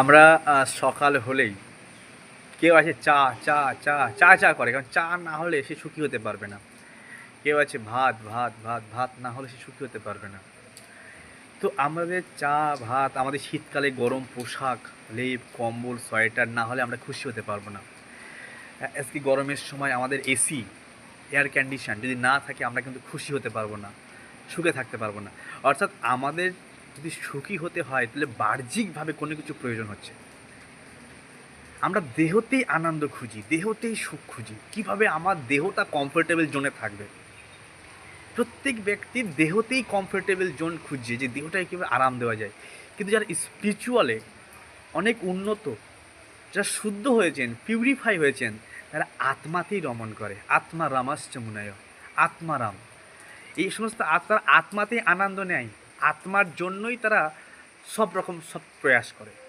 আমরা সকাল হলেই কেউ আছে চা চা চা চা চা করে, কারণ চা না হলে সে সুখী হতে পারবে না। কেউ আছে ভাত ভাত ভাত ভাত না হলে সে সুখী হতে পারবে না। তো আমাদের চা, ভাত, আমাদের শীতকালে গরম পোশাক, লেপ, কম্বল, সোয়েটার না হলে আমরা খুশি হতে পারব না। আজকে গরমের সময় আমাদের এসি, এয়ার কন্ডিশন যদি না থাকে আমরা কিন্তু খুশি হতে পারব না, সুখে থাকতে পারব না। অর্থাৎ আমাদের যদি সুখী হতে হয়, তাহলে বাহ্যিকভাবে কোনো কিছু প্রয়োজন হচ্ছে। আমরা দেহতেই আনন্দ খুঁজি, দেহতেই সুখ খুঁজি। কীভাবে আমার দেহটা কমফোর্টেবল জোনে থাকবে? প্রত্যেক ব্যক্তির দেহতেই কমফোর্টেবল জোন খুঁজছে, যে দেহটাকে কীভাবে আরাম দেওয়া যায়। কিন্তু যারা স্পিরিচুয়ালে অনেক উন্নত, যারা শুদ্ধ হয়েছেন পিউরিফাই হয়েছেন, তারা আত্মাতেই রমণ করে। আত্মা রামাশ্চ মুনায় আত্মারাম। এই সমস্ত আত্মার আত্মাতেই আনন্দ নেয়। আত্মার জন্যই তারা সব রকম সব প্রয়াস করে।